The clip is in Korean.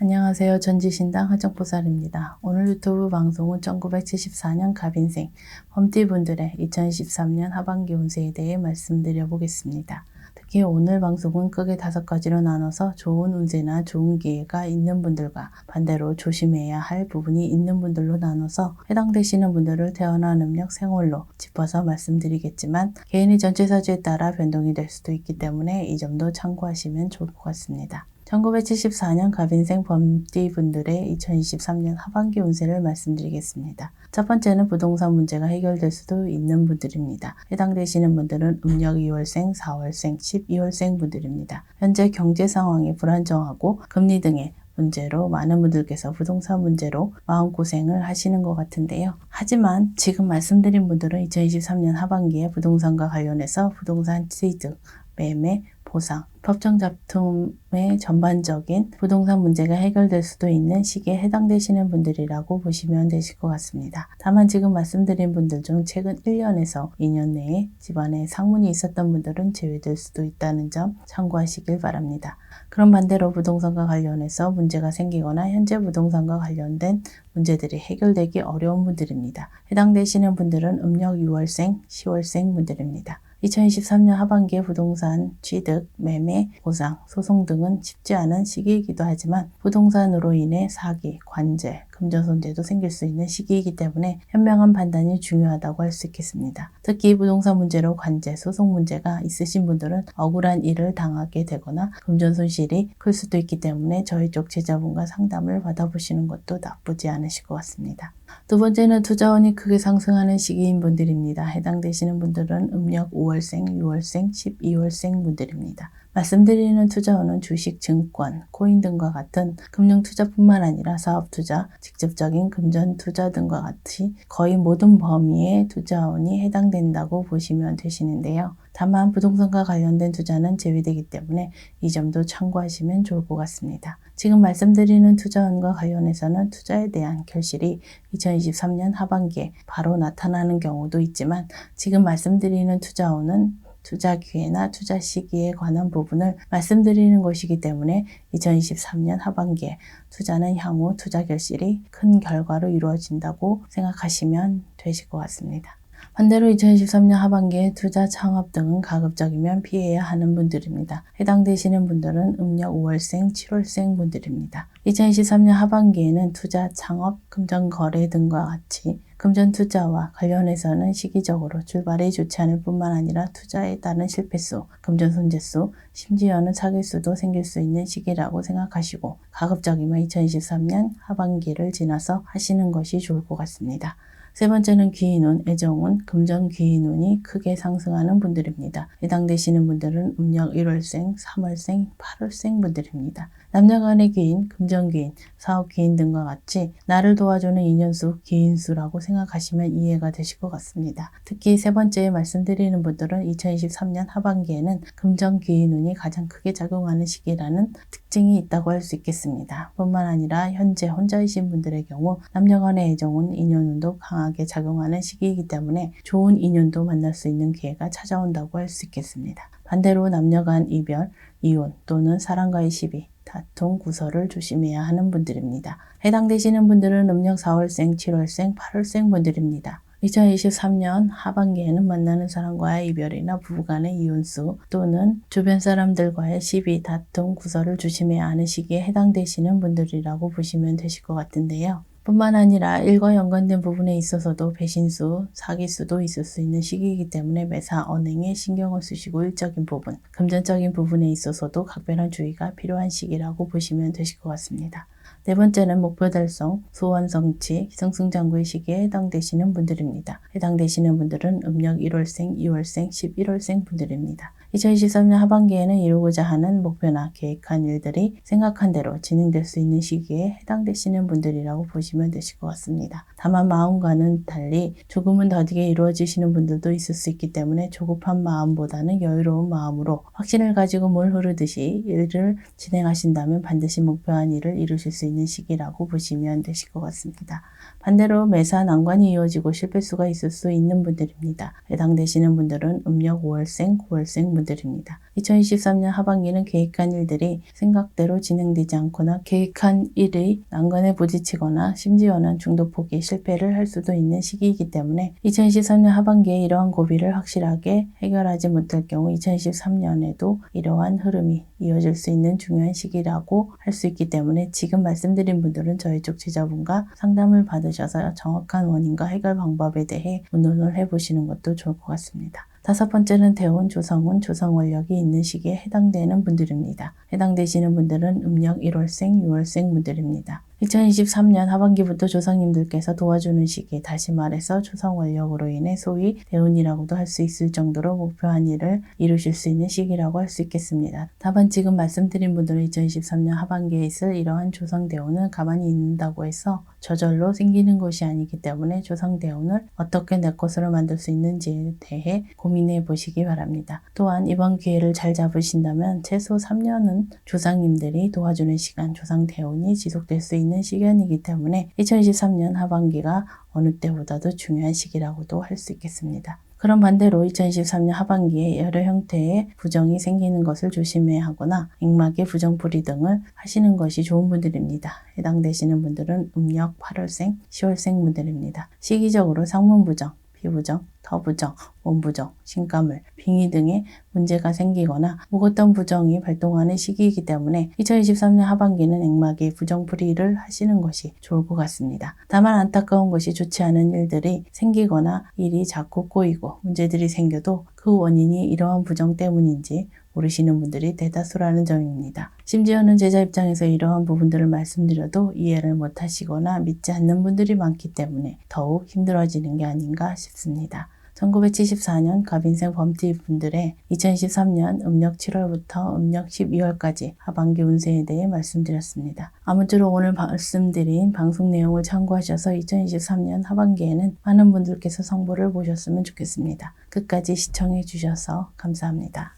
안녕하세요. 전지신당 하정보살입니다. 오늘 유튜브 방송은 1974년 갑인생 범띠분들의 2023년 하반기 운세에 대해 말씀드려 보겠습니다. 특히 오늘 방송은 크게 다섯 가지로 나눠서 좋은 운세나 좋은 기회가 있는 분들과 반대로 조심해야 할 부분이 있는 분들로 나눠서 해당되시는 분들을 태어나 능력 생활로 짚어서 말씀드리겠지만 개인의 전체 사주에 따라 변동이 될 수도 있기 때문에 이 점도 참고하시면 좋을 것 같습니다. 1974년 갑인생 범띠 분들의 2023년 하반기 운세를 말씀드리겠습니다. 첫 번째는 부동산 문제가 해결될 수도 있는 분들입니다. 해당되시는 분들은 음력 2월생, 4월생, 12월생 분들입니다. 현재 경제 상황이 불안정하고 금리 등의 문제로 많은 분들께서 부동산 문제로 마음고생을 하시는 것 같은데요. 하지만 지금 말씀드린 분들은 2023년 하반기에 부동산과 관련해서 부동산 취득, 매매, 보상, 법정 잡통의 전반적인 부동산 문제가 해결될 수도 있는 시기에 해당되시는 분들이라고 보시면 되실 것 같습니다. 다만 지금 말씀드린 분들 중 최근 1년에서 2년 내에 집안에 상문이 있었던 분들은 제외될 수도 있다는 점 참고하시길 바랍니다. 그런 반대로 부동산과 관련해서 문제가 생기거나 현재 부동산과 관련된 문제들이 해결되기 어려운 분들입니다. 해당되시는 분들은 음력 6월생, 10월생 분들입니다. 2023년 하반기에 부동산 취득, 매매, 보상, 소송 등은 쉽지 않은 시기이기도 하지만 부동산으로 인해 사기, 관제, 금전손재도 생길 수 있는 시기이기 때문에 현명한 판단이 중요하다고 할 수 있겠습니다. 특히 부동산 문제로 관제, 소송 문제가 있으신 분들은 억울한 일을 당하게 되거나 금전 손실이 클 수도 있기 때문에 저희 쪽 제자분과 상담을 받아보시는 것도 나쁘지 않으실 것 같습니다. 두 번째는 투자원이 크게 상승하는 시기인 분들입니다. 해당되시는 분들은 음력 5월생, 6월생, 12월생 분들입니다. 말씀드리는 투자원은 주식, 증권, 코인 등과 같은 금융 투자뿐만 아니라 사업 투자, 직접적인 금전 투자 등과 같이 거의 모든 범위의 투자원이 해당된다고 보시면 되시는데요. 다만 부동산과 관련된 투자는 제외되기 때문에 이 점도 참고하시면 좋을 것 같습니다. 지금 말씀드리는 투자원과 관련해서는 투자에 대한 결실이 2023년 하반기에 바로 나타나는 경우도 있지만 지금 말씀드리는 투자원은 투자 기회나 투자 시기에 관한 부분을 말씀드리는 것이기 때문에 2023년 하반기에 투자는 향후 투자 결실이 큰 결과로 이루어진다고 생각하시면 되실 것 같습니다. 반대로 2023년 하반기에 투자 창업 등은 가급적이면 피해야 하는 분들입니다. 해당되시는 분들은 음력 5월생, 7월생 분들입니다. 2023년 하반기에는 투자 창업, 금전 거래 등과 같이 금전 투자와 관련해서는 시기적으로 출발이 좋지 않을 뿐만 아니라 투자에 따른 실패수, 금전 손재수, 심지어는 사기수도 생길 수 있는 시기라고 생각하시고 가급적이면 2023년 하반기를 지나서 하시는 것이 좋을 것 같습니다. 세 번째는 귀인운, 애정운, 금전 귀인운이 크게 상승하는 분들입니다. 해당되시는 분들은 음력 1월생, 3월생, 8월생 분들입니다. 남녀 간의 귀인, 금전 귀인, 사업 귀인 등과 같이 나를 도와주는 인연수, 귀인수라고 생각하시면 이해가 되실 것 같습니다. 특히 세 번째에 말씀드리는 분들은 2023년 하반기에는 금전 귀인운이 가장 크게 작용하는 시기라는 특징이 있다고 할 수 있겠습니다. 뿐만 아니라 현재 혼자이신 분들의 경우 남녀 간의 애정운, 인연운도 강하게 작용하는 시기이기 때문에 좋은 인연도 만날 수 있는 기회가 찾아온다고 할 수 있겠습니다. 반대로 남녀 간 이별, 이혼 또는 사랑과의 시비, 다툼, 구설을 조심해야 하는 분들입니다. 해당되시는 분들은 음력 4월생, 7월생, 8월생 분들입니다. 2023년 하반기에는 만나는 사람과의 이별이나 부부간의 이혼수 또는 주변 사람들과의 시비, 다툼, 구설을 조심해야 하는 시기에 해당되시는 분들이라고 보시면 되실 것 같은데요. 뿐만 아니라 일과 연관된 부분에 있어서도 배신수, 사기수도 있을 수 있는 시기이기 때문에 매사 언행에 신경을 쓰시고 일적인 부분, 금전적인 부분에 있어서도 각별한 주의가 필요한 시기라고 보시면 되실 것 같습니다. 네 번째는 목표 달성, 소원 성취, 기성승장구의 시기에 해당되시는 분들입니다. 해당되시는 분들은 음력 1월생, 2월생, 11월생 분들입니다. 2023년 하반기에는 이루고자 하는 목표나 계획한 일들이 생각한 대로 진행될 수 있는 시기에 해당되시는 분들이라고 보시면 되실 것 같습니다. 다만 마음과는 달리 조금은 더디게 이루어지시는 분들도 있을 수 있기 때문에 조급한 마음보다는 여유로운 마음으로 확신을 가지고 물 흐르듯이 일을 진행하신다면 반드시 목표한 일을 이루실 수 있는 시기라고 보시면 되실 것 같습니다. 반대로 매사 난관이 이어지고 실패수가 있을 수 있는 분들입니다. 해당되시는 분들은 음력 5월생, 9월생 분들입니다. 2023년 하반기는 계획한 일들이 생각대로 진행되지 않거나 계획한 일의 난관에 부딪히거나 심지어는 중도 포기 실패를 할 수도 있는 시기이기 때문에 2023년 하반기에 이러한 고비를 확실하게 해결하지 못할 경우 2023년에도 이러한 흐름이 이어질 수 있는 중요한 시기라고 할 수 있기 때문에 지금 말씀드린 분들은 저희 쪽 제자분과 상담을 받으셔서 정확한 원인과 해결 방법에 대해 의논을 해보시는 것도 좋을 것 같습니다. 다섯 번째는 대운, 조성운, 조성 원력이 있는 시기에 해당되는 분들입니다. 해당되시는 분들은 음력 1월생, 6월생 분들입니다. 2023년 하반기부터 조상님들께서 도와주는 시기, 다시 말해서 조성원력으로 인해 소위 대운이라고도 할 수 있을 정도로 목표한 일을 이루실 수 있는 시기라고 할 수 있겠습니다. 다만 지금 말씀드린 분들은 2023년 하반기에 있을 이러한 조상 대운은 가만히 있는다고 해서 저절로 생기는 것이 아니기 때문에 조상대운을 어떻게 내 것으로 만들 수 있는지에 대해 고민해 보시기 바랍니다. 또한 이번 기회를 잘 잡으신다면 최소 3년은 조상님들이 도와주는 시간, 조상대운이 지속될 수 있는 시간이기 때문에 2023년 하반기가 어느 때보다도 중요한 시기라고도 할 수 있겠습니다. 그럼 반대로 2023년 하반기에 여러 형태의 부정이 생기는 것을 조심해야 하거나 액막의 부정풀이 등을 하시는 것이 좋은 분들입니다. 해당되시는 분들은 음력 8월생, 10월생 분들입니다. 시기적으로 상문 부정, 피부정, 터부정, 몸부정, 신가물, 빙의 등의 문제가 생기거나 묵었던 부정이 발동하는 시기이기 때문에 2023년 하반기는 액막의 부정풀이를 하시는 것이 좋을 것 같습니다. 다만 안타까운 것이 좋지 않은 일들이 생기거나 일이 자꾸 꼬이고 문제들이 생겨도 그 원인이 이러한 부정 때문인지 모르시는 분들이 대다수라는 점입니다. 심지어는 제자 입장에서 이러한 부분들을 말씀드려도 이해를 못하시거나 믿지 않는 분들이 많기 때문에 더욱 힘들어지는 게 아닌가 싶습니다. 1974년 갑인생 범띠 분들의 2023년 음력 7월부터 음력 12월까지 하반기 운세에 대해 말씀드렸습니다. 아무쪼록 오늘 말씀드린 방송 내용을 참고하셔서 2023년 하반기에는 많은 분들께서 성보를 보셨으면 좋겠습니다. 끝까지 시청해 주셔서 감사합니다.